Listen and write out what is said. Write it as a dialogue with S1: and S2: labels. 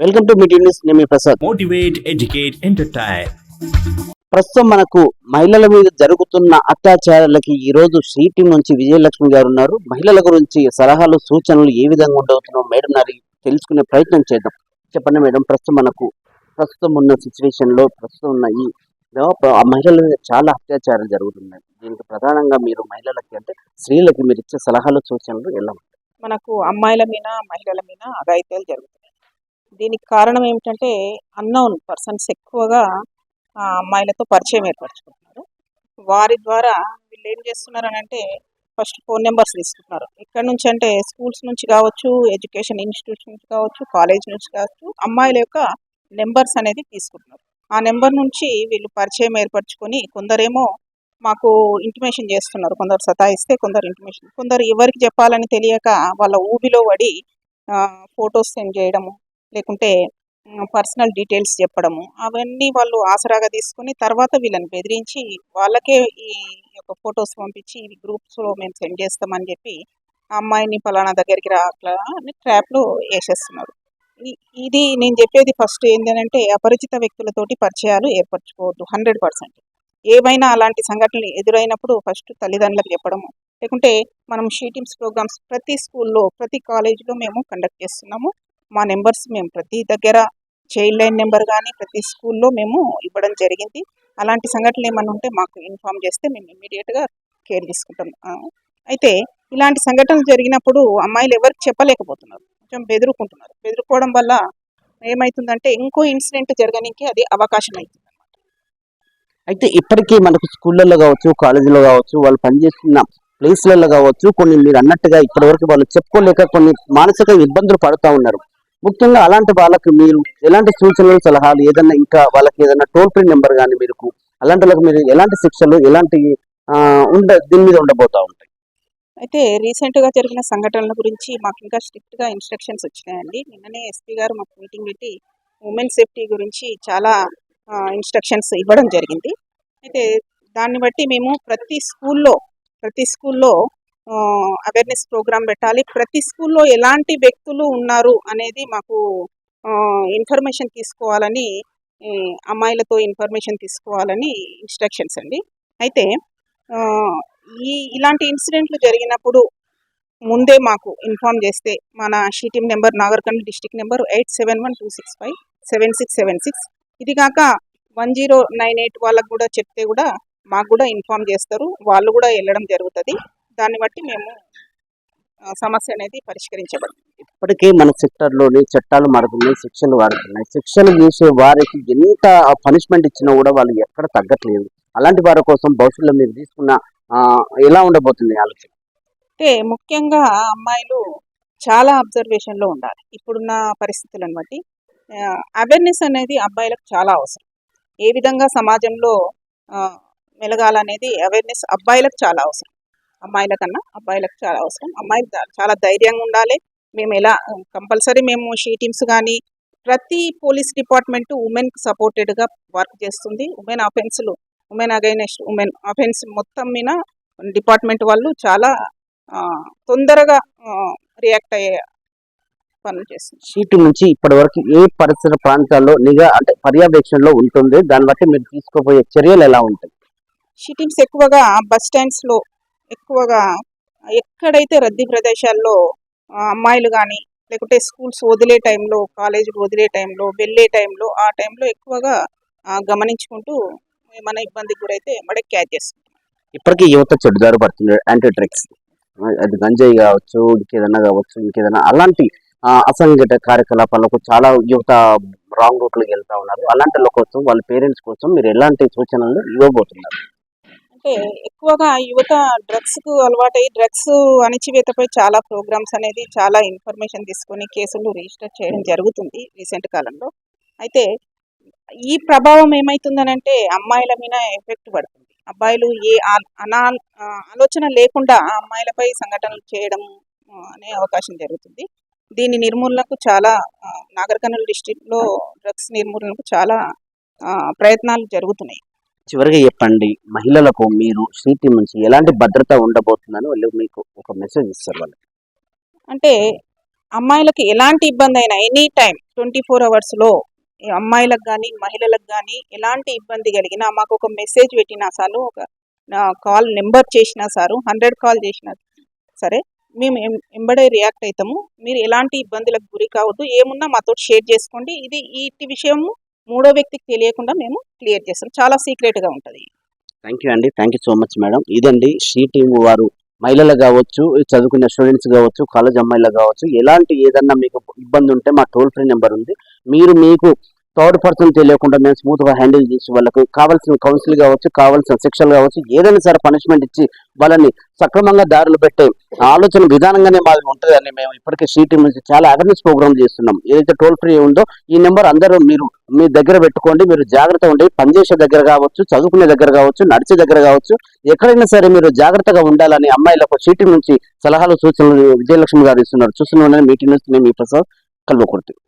S1: Welcome to meeting news నేను మీ Prasad.
S2: Motivate, educate, entertain.
S1: ప్రస్తుతం మనకు మహిళల మీద జరుగుతున్న అత్యాచారాలకి ఈ రోజు శ్రీ టీం నుంచి విజయలక్ష్మి గారు ఉన్నారు. మహిళల గురించి సలహాలు సూచనలు ఏ విధంగా ఉండవుతున్నావు మేడం నారి తెలుసుకునే ప్రయత్నం చేద్దాం. చెప్పండి మేడం ప్రస్తుతం మనకు ప్రస్తుతం ఉన్న సిచ్యువేషన్లో ప్రస్తుతం ఉన్న ఈ మహిళల మీద చాలా అత్యాచారాలు జరుగుతున్నాయి. దీనికి ప్రధానంగా మీరు మహిళలకి అంటే స్త్రీలకి మీరు ఇచ్చే సలహాలు సూచనలు ఎలా ఉంటాయి?
S3: మనకు అమ్మాయిల మీద మహిళల మీద అఘాయిత్యాలు జరుగుతున్నాయి దీనికి కారణం ఏమిటంటే అన్నోన్ పర్సన్స్ ఎక్కువగా ఆ, అమ్మాయిలతో పరిచయం ఏర్పరచుకుంటున్నారు. వారి ద్వారా వీళ్ళు ఏం చేస్తున్నారు అని అంటే ఫస్ట్ ఫోన్ నెంబర్స్ తీసుకుంటున్నారు. ఇక్కడ నుంచి అంటే స్కూల్స్ నుంచి కావచ్చు ఎడ్యుకేషన్ ఇన్స్టిట్యూషన్ నుంచి కావచ్చు కాలేజ్ నుంచి కావచ్చు అమ్మాయిల యొక్క నెంబర్స్ అనేది తీసుకుంటున్నారు. ఆ నెంబర్ నుంచి వీళ్ళు పరిచయం ఏర్పరచుకొని కొందరేమో మాకు ఇంటిమేషన్ చేస్తున్నారు. కొందరు సతాయిస్తే కొందరు ఇంటిమేషన్ కొందరు ఎవరికి చెప్పాలని తెలియక వాళ్ళ ఊబిలో పడి ఫొటోస్ సెండ్ చేయడము లేకుంటే పర్సనల్ డీటెయిల్స్ చెప్పడము అవన్నీ వాళ్ళు ఆసరాగా తీసుకుని తర్వాత వీళ్ళని బెదిరించి వాళ్ళకే ఈ యొక్క ఫొటోస్ పంపించి ఇవి గ్రూప్స్లో మేము సెండ్ చేస్తామని చెప్పి ఆ అమ్మాయిని పలానా దగ్గరికి రా అని ట్రాప్లో వేసేస్తున్నారు. ఇది నేను చెప్పేది ఫస్ట్ ఏంటంటే అపరిచిత వ్యక్తులతోటి పరిచయాలు ఏర్పరచుకోవద్దు హండ్రెడ్ పర్సెంట్. ఏవైనా అలాంటి సంఘటనలు ఎదురైనప్పుడు ఫస్ట్ తల్లిదండ్రులకు చెప్పడము లేకుంటే మనం షీటింగ్స్ ప్రోగ్రామ్స్ ప్రతి స్కూల్లో ప్రతి కాలేజీలో మేము కండక్ట్ చేస్తున్నాము. మా నెంబర్స్ మేము ప్రతి దగ్గర చైల్డ్ లైన్ నెంబర్ కానీ ప్రతి స్కూల్లో మేము ఇవ్వడం జరిగింది. అలాంటి సంఘటనలు ఏమైనా ఉంటే మాకు ఇన్ఫామ్ చేస్తే మేము ఇమీడియట్గా కేర్ తీసుకుంటాం. అయితే ఇలాంటి సంఘటనలు జరిగినప్పుడు అమ్మాయిలు ఎవరికి చెప్పలేకపోతున్నారు. కొంచెం బెదురుకుంటున్నారు. బెదురుకోవడం వల్ల ఏమవుతుందంటే ఇంకో ఇన్సిడెంట్ జరగడానికి అది అవకాశం అవుతుంది
S1: అయితే ఇప్పటికీ మనకు స్కూళ్ళల్లో కావచ్చు కాలేజీలో కావచ్చు వాళ్ళు పనిచేస్తున్న ప్లేస్లలో కావచ్చు కొన్ని మీరు అన్నట్టుగా ఇప్పటివరకు వాళ్ళు చెప్పుకోలేక కొన్ని మానసిక ఇబ్బందులు పడుతూ ఉన్నారు. ముఖ్యంగా అలాంటి వాళ్ళకి మీరు ఎలాంటి సూచనలు సలహాలు ఏదన్నా ఇంకా వాళ్ళకి ఏదైనా టోల్ ఫ్రీ నెంబర్ కానీ మీరు అలాంటి వాళ్ళకి మీరు ఎలాంటి శిక్షలు ఎలాంటి ఉండ దీని మీద ఉండబోతా ఉంటాయి?
S3: అయితే రీసెంట్గా జరిగిన సంఘటనల గురించి మాకు ఇంకా స్ట్రిక్ట్గా ఇన్స్ట్రక్షన్స్ వచ్చినాయండి. నిన్ననే ఎస్పీ గారు మాకు మీటింగ్ పెట్టి ఉమెన్ సేఫ్టీ గురించి చాలా ఇన్స్ట్రక్షన్స్ ఇవ్వడం జరిగింది. అయితే దాన్ని బట్టి మేము ప్రతి స్కూల్లో ప్రతి స్కూల్లో అవేర్నెస్ ప్రోగ్రామ్ పెట్టాలి. ప్రతి స్కూల్లో ఎలాంటి వ్యక్తులు ఉన్నారు అనేది మాకు ఇన్ఫర్మేషన్ తీసుకోవాలని అమ్మాయిలతో ఇన్ఫర్మేషన్ తీసుకోవాలని ఇన్స్ట్రక్షన్స్ అండి. అయితే ఈ ఇలాంటి ఇన్సిడెంట్లు జరిగినప్పుడు ముందే మాకు ఇన్ఫామ్ చేస్తే మన she team number Nagarkurnool district number eight seven one two six five seven six seven six ఇది కాక వన్ జీరో నైన్ ఎయిట్ వాళ్ళకు కూడా చెప్తే కూడా మాకు కూడా ఇన్ఫామ్ చేస్తారు. వాళ్ళు కూడా వెళ్ళడం జరుగుతుంది. దాన్ని బట్టి మేము సమస్య అనేది పరిష్కరించబడుతుంది.
S1: ఇప్పటికే మన సెక్టర్లోని చట్టాలు మారుతున్నాయి శిక్షలు వాడుతున్నాయి శిక్షలు చేసే వారికి ఎంత పనిష్మెంట్ ఇచ్చినా కూడా వాళ్ళు ఎక్కడ తగ్గట్లేదు. అలాంటి వారి కోసం భవిష్యత్తులో మీరు తీసుకున్న ఎలా ఉండబోతుంది ఆలోచన?
S3: అంటే ముఖ్యంగా అమ్మాయిలు చాలా అబ్జర్వేషన్లో ఉండాలి. ఇప్పుడున్న పరిస్థితులను బట్టి అవేర్నెస్ అనేది అబ్బాయిలకు చాలా అవసరం. ఏ విధంగా సమాజంలో మెలగాలనేది అవేర్నెస్ అబ్బాయిలకు చాలా అవసరం. అమ్మాయిల కన్నా అబ్బాయిలకు చాలా అవసరం. అమ్మాయిలు చాలా ధైర్యంగా ఉండాలి. మేము ఎలా కంపల్సరీ మేము షీ టీమ్స్ కానీ ప్రతి పోలీస్ డిపార్ట్మెంట్ ఉమెన్కి సపోర్టెడ్గా వర్క్ చేస్తుంది. ఉమెన్ అఫెన్స్లు ఉమెన్ అగైనెస్ట్ ఉమెన్ అఫెన్స్ మొత్తం మీద డిపార్ట్మెంట్ వాళ్ళు చాలా తొందరగా రియాక్ట్ అయ్యే పనులు చేస్తుంది
S1: సీటు నుంచి ఇప్పటి వరకు ఏ పరిసర ప్రాంతాల్లో నిఘా అంటే పర్యవేక్షణలో ఉంటుంది. దాన్ని బట్టి మీరు తీసుకోబోయే చర్యలు ఎలా ఉంటాయి?
S3: షీటింగ్స్ ఎక్కువగా బస్ స్టాండ్స్లో ఎక్కువగా ఎక్కడైతే రద్దీ ప్రదేశాల్లో అమ్మాయిలు కానీ లేకుంటే స్కూల్స్ వదిలే టైంలో కాలేజీలు వదిలే టైంలో వెళ్ళే టైంలో ఆ టైంలో ఎక్కువగా గమనించుకుంటూ ఏమైనా ఇబ్బందికి గురైతే మడే క్యాచ్ చేస్తుంది
S1: ఇప్పటికీ యువత చెడుదారు పడుతుంది యాంటీ డ్రగ్స్ అది గంజాయి కావచ్చు ఇంకేదైనా కావచ్చు ఇంకేదైనా అలాంటి అసంఘటిత కార్యకలాపాలకు చాలా యువత రాంగ్ రూట్లోకి వెళ్తా ఉన్నారు. అలాంటి వాళ్ళ కోసం వాళ్ళ పేరెంట్స్ కోసం మీరు ఎలాంటి సూచనలు ఇవ్వబోతున్నారు?
S3: అంటే ఎక్కువగా యువత డ్రగ్స్కు అలవాటై డ్రగ్స్ అణిచివేతపై చాలా ప్రోగ్రామ్స్ అనేది చాలా ఇన్ఫర్మేషన్ తీసుకొని కేసులు రిజిస్టర్ చేయడం జరుగుతుంది రీసెంట్ కాలంలో. అయితే ఈ ప్రభావం ఏమవుతుందనంటే అమ్మాయిల మీద ఎఫెక్ట్ పడుతుంది. అబ్బాయిలు ఏ అనా ఆలోచన లేకుండా ఆ అమ్మాయిలపై సంఘటనలు చేయడం అనే అవకాశం జరుగుతుంది. దీని నిర్మూలనకు చాలా నాగర్కర్నూలు నాగర్ డిస్టిక్లో డ్రగ్స్ నిర్మూలనకు చాలా ప్రయత్నాలు జరుగుతున్నాయి.
S1: చివరిగా చెప్పండి మహిళలకు మీరు శ్రీటి నుంచి ఎలాంటి భద్రత ఉండబోతుందని వాళ్ళు మీకు ఒక మెసేజ్ ఇస్తారు వాళ్ళు.
S3: అంటే అమ్మాయిలకు ఎలాంటి ఇబ్బంది అయినా ఎనీ టైం ట్వంటీ ఫోర్ అవర్స్లో అమ్మాయిలకు కానీ మహిళలకు కానీ ఎలాంటి ఇబ్బంది కలిగినా మాకు ఒక మెసేజ్ పెట్టినా సార్ ఒక కాల్ నెంబర్ చేసినా సారు హండ్రెడ్ కాల్ చేసినా సరే మేము ఎంబడే రియాక్ట్ అవుతాము మీరు ఎలాంటి ఇబ్బందులకు గురి కావద్దు ఏమున్నా మాతో షేర్ చేసుకోండి. ఇది ఈ విషయము మూడో వ్యక్తికి తెలియకుండా మేము క్లియర్ చేస్తాం. చాలా సీక్రెట్గా ఉంటుంది.
S1: థ్యాంక్ యూ అండి thank you so much madam ఇదండి షీ టీమ్ వారు మహిళలు కావచ్చు చదువుకునే స్టూడెంట్స్ కావచ్చు కాలేజ్ అమ్మాయిలు కావచ్చు ఎలాంటి ఏదన్నా మీకు ఇబ్బంది ఉంటే మా టోల్ ఫ్రీ నెంబర్ ఉంది. మీరు మీకు థర్డ్ పర్సన్ తెలియకుండా మేము స్మూత్గా హ్యాండిల్ చేసి వాళ్ళకు కావాల్సిన కౌన్సిల్ కావచ్చు కావాల్సిన శిక్షలు కావచ్చు ఏదైనా సరే పనిష్మెంట్ ఇచ్చి వాళ్ళని సక్రమంగా దారులు పెట్టే ఆలోచన విధానంగానే మాది ఉంటుందని మేము ఇప్పటికే షీ నుంచి చాలా అవేర్నెస్ ప్రోగ్రామ్ చేస్తున్నాం. ఏదైతే టోల్ ఫ్రీ ఉందో ఈ నెంబర్ అందరూ మీరు మీ దగ్గర పెట్టుకోండి మీరు జాగ్రత్త ఉండి పనిచేసే దగ్గర కావచ్చు చదువుకునే దగ్గర కావచ్చు నడిచే దగ్గర కావచ్చు ఎక్కడైనా సరే మీరు జాగ్రత్తగా ఉండాలని అమ్మాయిలకు సీటీ నుంచి సలహాలు సూచనలు విజయలక్ష్మి గారు ఇస్తున్నారు. చూస్తున్నాను మీటింగ్ నుంచి మేము ఈ ప్రసాద్ కల్వకుర్తి.